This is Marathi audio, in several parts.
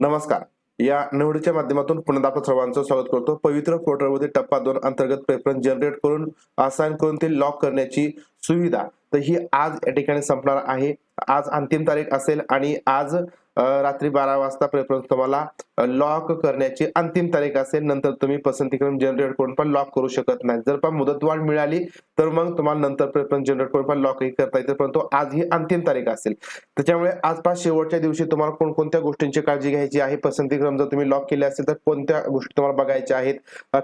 नमस्कार. या निवडीच्या माध्यमातून पुन्हा आपलं सर्वांचं स्वागत करतो. पवित्र पोर्टलमध्ये टप्पा दोन अंतर्गत प्रेफरन्स जनरेट करून असाइन करून ते लॉक करण्याची सुविधा. तर ही आज या ठिकाणी संपणार आहे. आज अंतिम तारीख असेल आणि आज रात्री बारा वाजता प्रेफरन्स तुम्हाला लॉक करण्याची अंतिम तारीख असेल. नंतर तुम्ही पसंतीक्रम जनरेट करून पण लॉक करू शकत नाही. जर पण मुदतवाढ मिळाली तर मग तुम्हाला नंतर प्रेफरन्स जनरेट करून पण लॉकही करता येते परंतु आज ही अंतिम तारीख असेल. त्याच्यामुळे आजपास शेवटच्या दिवशी तुम्हाला कोणकोणत्या गोष्टींची काळजी घ्यायची आहे? पसंतीक्रम जर तुम्ही लॉक केले असेल तर कोणत्या गोष्टी तुम्हाला बघायच्या आहेत?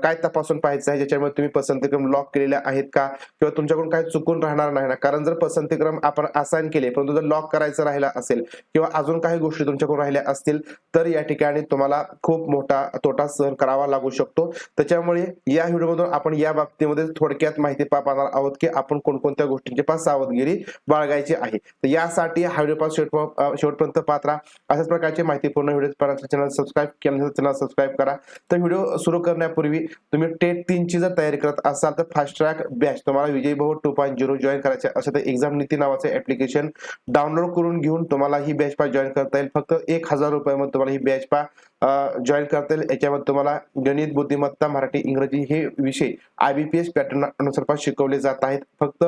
काय तपासून पाहायचं आहे? ज्याच्यामुळे तुम्ही पसंतीक्रम लॉक केलेल्या आहेत का? किंवा तुमच्याकडून काय चुकून राहणार नाही ना? कारण जर पसंतीक्रम आपण असाइन केले परंतु जर लॉक करायचं राहिला असेल किंवा अजून काही गोष्टी तुमच्याकडून राहिल्या असतील तर या ठिकाणी तुम्हाला खूप मोठा तोटा सहन करावा लागू शकतो. त्याच्यामुळे या व्हिडिओमधून आपण या बाबतीमध्ये थोडक्यात माहिती पा- पाहणार आहोत की आपण कोणकोणत्या गोष्टींची पास सावधगिरी बाळगायची आहे. तर यासाठी हा व्हिडिओ पास शेवट शेवटपर्यंत पात्रा अशाच प्रकारची माहितीपूर्ण व्हिडिओ पाहण्यासाठी चॅनल सबस्क्राईब केलं चॅनल सबस्क्राईब करा. तर व्हिडिओ सुरू करण्यापूर्वी तुम्ही टेट तीनची जर तयारी करत असाल तर फास्ट ट्रॅक बॅच तुम्हाला विजय भाऊ टू पॉईंट झिरो जॉईन करायचे असेल तर एक्झाम नीती नावाचं ऍप्लिकेशन डाउनलोड करून घेऊन तुम्हाला ही बॅच पा जॉईन करता येईल. फक्त एक हजार रुपयामध्ये तुम्हाला ही बॅच पा जॉईन करता येईल याच्यामध्ये तुम्हाला गणित बुद्धिमत्ता मराठी इंग्रजी हे विषय आयबीपीएस पॅटर्न अनुसार पण शिकवले जात आहेत. फक्त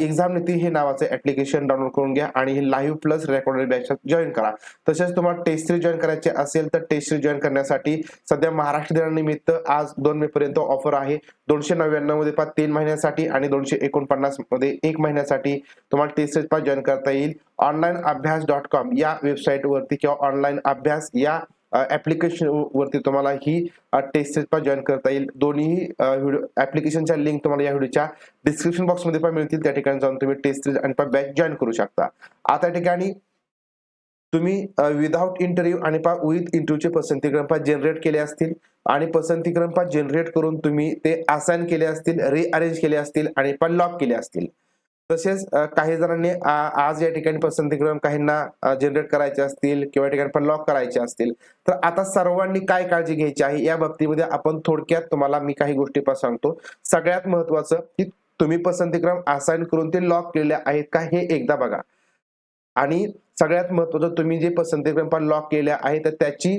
एक्झाम नीती हे नावाचं ऍप्लिकेशन डाउनलोड करून घ्या आणि हे live plus recorded batch join करा. तसेच तुम्हाला टेस्ट थ्री जॉईन करायचे असेल तर टेस्ट थ्री जॉईन करण्यासाठी सध्या महाराष्ट्र दिनानिमित्त आज दोन मे पर्यंत ऑफर आहे. दोनशे नव्याण्णवमध्ये पाच तीन महिन्यासाठी आणि दोनशे एकोणपन्नासमध्ये एक महिन्यासाठी तुम्हाला टेस्ट सिरीज पास जॉईन करता येईल. ऑनलाईन अभ्यास डॉट कॉम या वेबसाईट वरती किंवा ऑनलाईन अभ्यास या ऍप्लिकेशन वरती तुम्हाला ही टेस्ट पण जॉईन करता येईल. दोन्ही व्हिडिओ ऍप्लिकेशनच्या लिंक तुम्हाला या व्हिडिओच्या डिस्क्रिप्शन बॉक्समध्ये पण मिळतील. त्या ठिकाणी जाऊन तुम्ही टेस्ट सिरीज आणि बॅच जॉईन करू शकता. आता ठिकाणी तुम्ही विदाउट इंटरव्ह्यू आणि पा विथ इंटरव्ह्यूचे पसंतीक्रम पा जनरेट केले असतील. आणि पसंती पा जनरेट करून तुम्ही ते असाइन केले असतील रिअरेंज केले असतील आणि पण लॉक केले असतील. तसेच काही जणांनी आज या ठिकाणी पसंतीक्रम काहींना जनरेट करायचे असतील किंवा या ठिकाणी पण लॉक करायचे असतील. तर आता सर्वांनी काय काळजी घ्यायची आहे या बाबतीमध्ये आपण थोडक्यात तुम्हाला मी काही गोष्टी पण सांगतो. सगळ्यात महत्वाचं की तुम्ही पसंतीक्रम असाइन करून ते लॉक केलेले आहेत का हे एकदा बघा. आणि सगळ्यात महत्वाचं तुम्ही जे पसंतीक्रम पण लॉक केले आहे तर त्याची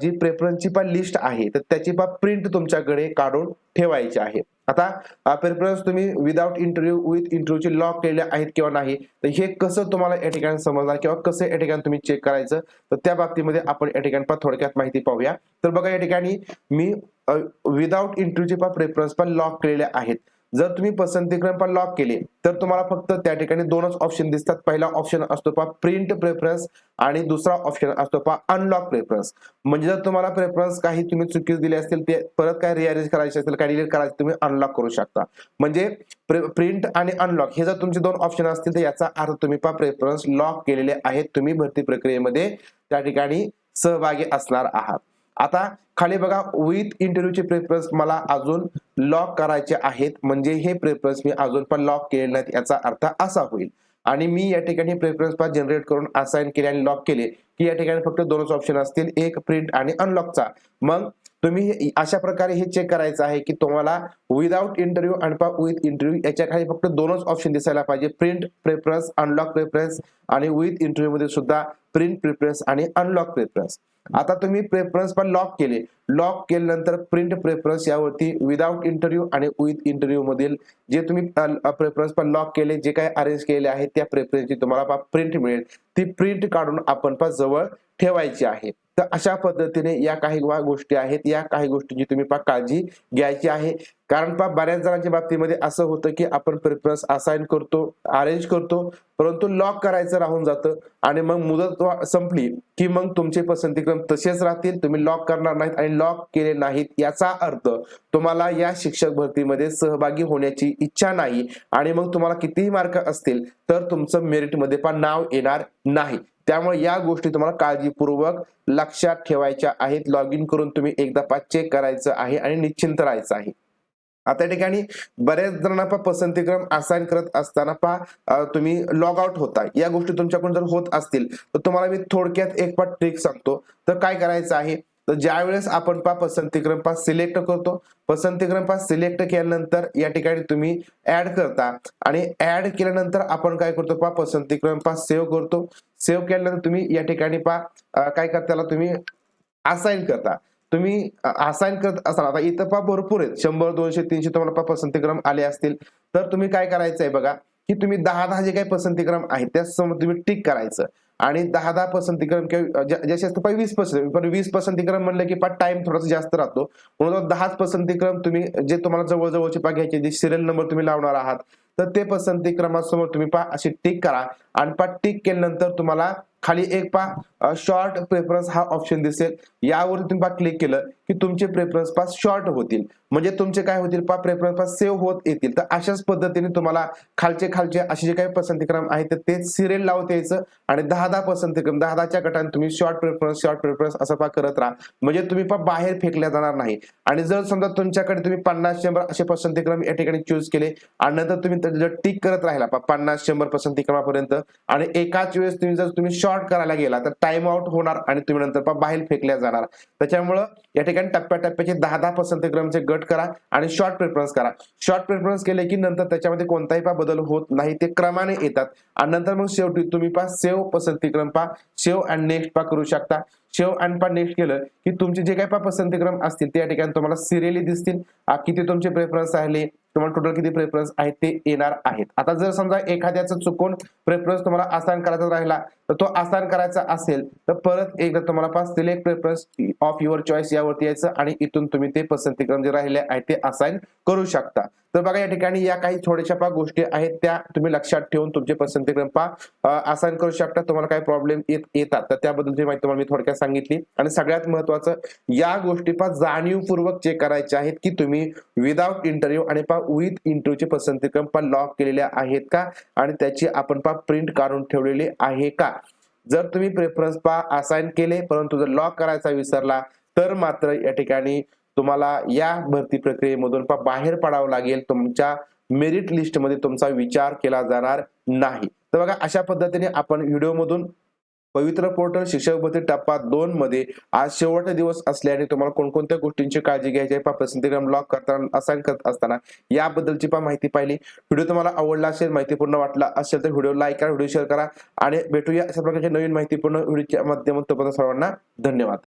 जी प्रेफरन्सची पण लिस्ट आहे तर त्याची पण प्रिंट तुमच्याकडे काढून ठेवायची आहे. आता प्रेफरन्स तुम्ही विदाउट इंटरव्ह्यू विथ इंटरव्ह्यूचे लॉक केलेले आहेत किंवा नाही तर हे कसं तुम्हाला या ठिकाणी समजणार किंवा कसं या ठिकाणी तुम्ही चेक करायचं तर त्या बाबतीमध्ये आपण या ठिकाणी पण थोडक्यात माहिती पाहूया. तर बघा या ठिकाणी मी विदाउट इंटरव्ह्यूचे पण प्रेफरन्स पण लॉक केलेले आहेत. जर तुम्ही पसंतीक्रम पण लॉक केले तर तुम्हाला फक्त त्या ठिकाणी दोनच ऑप्शन दिसतात. पहिला ऑप्शन असतो पा प्रिंट प्रेफरन्स आणि दुसरा ऑप्शन असतो पा अनलॉक प्रेफरन्स म्हणजे जर तुम्हाला प्रेफरन्स काही तुम्ही चुकीच दिले असतील ते परत काय रिअरेंज करायचे असेल काय डिलीट करायचे तुम्ही अनलॉक करू शकता. म्हणजे प्रिंट आणि अनलॉक हे जर तुमचे दोन ऑप्शन असतील तर याचा अर्थ तुम्ही पा प्रेफरन्स लॉक केलेले आहेत. तुम्ही भरती प्रक्रियेमध्ये त्या ठिकाणी सहभागी असणार आहात. आता खाली बघा विथ इंटरव्ह्यूचे प्रेफरन्स मला अजून लॉक करायचे आहेत. म्हणजे हे प्रेफरन्स मी अजून पण लॉक केले नाहीत याचा अर्थ असा होईल. आणि मी या ठिकाणी प्रेफरन्स पास जनरेट करून असाइन केले आणि लॉक केले की या ठिकाणी फक्त दोनच ऑप्शन असतील एक प्रिंट आणि अनलॉकचा मग तुम्ही अशा प्रकारे हे चेक करायचं आहे की तुम्हाला विदाउट इंटरव्ह्यू आणि विथ इंटरव्ह्यू याच्या खाली फक्त दोनच ऑप्शन दिसायला पाहिजे. प्रिंट प्रेफरन्स अनलॉक प्रेफरन्स आणि विथ इंटरव्ह्यू मध्ये सुद्धा प्रिंट प्रेफरन्स आणि अनलॉक प्रेफरन्स आता तुम्ही प्रेफरन्स पण लॉक केले. लॉक केल्यानंतर प्रिंट प्रेफरन्स यावरती विदाउट इंटरव्ह्यू आणि विथ इंटरव्ह्यू मधील जे तुम्ही प्रेफरन्स पण लॉक केले जे काही अरेंज केले आहे त्या प्रेफरन्सची तुम्हाला प्रिंट मिळेल. ती प्रिंट काढून आपण पण जवळ ठेवायची आहे. तर अशा पद्धतीने या काही गोष्टी आहेत. या काही गोष्टींची तुम्ही पा काळजी घ्यायची आहे. कारण पा बऱ्याच जणांच्या बाबतीमध्ये असं होतं की आपण प्रेफरन्स असाइन करतो अरेंज करतो परंतु लॉक करायचं राहून जातं आणि मग मुदत संपली की मग तुमचे पसंतीक्रम तसेच राहतील. तुम्ही लॉक करणार नाहीत आणि लॉक केले नाहीत याचा अर्थ तुम्हाला या शिक्षक भरतीमध्ये सहभागी होण्याची इच्छा नाही आणि मग तुम्हाला कितीही मार्क असतील तर तुमचं मेरिटमध्ये पण नाव येणार नाही. त्यामुळे या गोष्टी तुम्हाला काळजीपूर्वक लक्षात ठेवायच्या आहेत. लॉग इन करून तुम्ही एकदा पाच चेक करायचं आहे आणि निश्चिंत राहायचं आहे. आता या ठिकाणी बऱ्याच जणांना पहा पसंतीक्रम असाइन करत असताना पहा तुम्ही लॉग आउट होता. या गोष्टी तुमच्याकडून जर होत असतील तर तुम्हाला मी थोडक्यात एक पाठ ट्रिक सांगतो. तर काय करायचं आहे? तर ज्या वेळेस आपण पा पसंती पास सिलेक्ट करतो पसंती पास सिलेक्ट केल्यानंतर या ठिकाणी तुम्ही ऍड करता. आणि ऍड केल्यानंतर आपण काय करतो पा पसंतीक्रम पास सेव्ह करतो. सेव्ह केल्यानंतर तुम्ही या ठिकाणी पा काय करता त्याला तुम्ही असाइन करता. तुम्ही असाइन करत असाल आता इथं पा भरपूर आहेत. शंभर दोनशे तीनशे तुम्हाला पा पसंतीक्रम आले असतील. तर तुम्ही काय करायचं आहे बघा की तुम्ही दहा दहा जे काही पसंतीक्रम आहेत त्यासमोर तुम्ही टिक करायचं. आणि दहा दहा पसंतीक्रम किंवा जसे असतं पाहिजे वीस पर्सेंट पण वीस पसंतीक्रम म्हणलं की पा टाइम थोडासा जास्त राहतो. म्हणून दहा दहाच पसंतीक्रम तुम्ही जे तुम्हाला जवळजवळचे पा घ्यायचे जे सिरियल नंबर तुम्ही लावणार आहात तर ते पसंती क्रमासमोर तुम्ही पा अशी टिक करा. आणि पा टिक केल्यानंतर तुम्हाला खाली एक पा शॉर्ट प्रेफरन्स हा ऑप्शन दिसेल. यावर तुम्ही पा क्लिक केलं की तुमचे प्रेफरन्स पास शॉर्ट होतील. म्हणजे तुमचे काय होतील पा प्रेफरन्स पास सेव्ह होत येतील. तर अशाच पद्धतीने तुम्हाला खालचे खालचे असे जे काही पसंतीक्रम आहेत तर ते सिरियल लावत यायचं आणि दहा दहा पसंतीक्रम दहा दहाच्या गटाने तुम्ही शॉर्ट प्रेफरन्स शॉर्ट प्रेफरन्स असं पा करत राहा. म्हणजे तुम्ही पा बाहेर फेकल्या जाणार नाही. आणि जर समजा तुमच्याकडे तुम्ही पन्नास शंभर असे पसंतीक्रम या ठिकाणी चूज केले आणि नंतर तुम्ही टिक करत राहिला पा पन्नास शंभर पसंतीक्रमापर्यंत आणि एकाच वेळेस तुम्ही जर तुम्ही शॉर्ट करायला गेला तर टाइम आउट होणार आणि तुम्ही नंतर बाहेर फेकल्या जाणार. त्याच्यामुळं या ठिकाणी टप्प्याटप्प्याचे दहा दहा पसंतीक्रमचे गट करा आणि शॉर्ट प्रेफरन्स करा. शॉर्ट प्रेफरन्स केले की नंतर त्याच्यामध्ये कोणताही पा बदल होत नाही ते क्रमाने येतात. आणि नंतर मग शेवटी तुम्ही पा सेव पसंतीक्रम पा सेव अँड नेक्स्ट पा करू शकता. शेव अँड पा नेक्स्ट केलं की तुमचे जे काही पा पसंतीक्रम असतील त्या ठिकाणी तुम्हाला सिरियली दिसतील. किती तुमचे प्रेफरन्स राहिले? तुम्हाला टोटल किती प्रेफरन्स आहेत ते येणार आहेत. आता जर समजा एखाद्याचं चुकून प्रेफरन्स तुम्हाला आसान करायचा राहिला तर तो आसान करायचा असेल तर परत एकदा तुम्हाला pass select preference of your choice यावरती यायचं आणि इथून तुम्ही ते पसंतीक्रम जे राहिले आहेत ते असाइन करू शकता. तर बघा या ठिकाणी या काही थोड्याशा पा गोष्टी आहेत त्या तुम्ही लक्षात ठेवून तुमचे पसंतीक्रम पा असाइन करू शकता तुम्हाला काही प्रॉब्लेम येत येतात. तर त्याबद्दलची माहिती तुम्हाला मी थोडक्यात सांगितली. आणि सगळ्यात महत्वाचं या गोष्टी पा जाणीवपूर्वक चेक करायच्या आहेत की तुम्ही विदाउट इंटरव्ह्यू आणि पा विथ इंटरव्ह्यूचे पसंतीक्रम पा लॉक केलेले आहेत का? आणि त्याची आपण पा प्रिंट काढून ठेवलेली आहे का? जर तुम्ही प्रेफरन्स पा असाइन केले परंतु जर लॉक करायचा विसरला तर मात्र या ठिकाणी तुम्हाला या भरती प्रक्रियेमधून बाहेर पडावं लागेल. तुमच्या मेरिट लिस्टमध्ये तुमचा विचार केला जाणार नाही. तर बघा अशा पद्धतीने आपण व्हिडिओमधून पवित्र पोर्टल शिक्षक भरती टप्पा दोन मध्ये आज शेवटचा दिवस असल्याने तुम्हाला कोणकोणत्या गोष्टींची काळजी घ्यायची आहे पा पसंतीक्रम करताना असाइन करत असताना याबद्दलची पा माहिती पाहिली. व्हिडिओ तुम्हाला आवडला असेल माहितीपूर्ण वाटला असेल तर व्हिडिओ लाईक करा व्हिडिओ शेअर करा आणि भेटूया अशा प्रकारच्या नवीन माहितीपूर्ण व्हिडिओच्या माध्यमातून. सर्वांना धन्यवाद.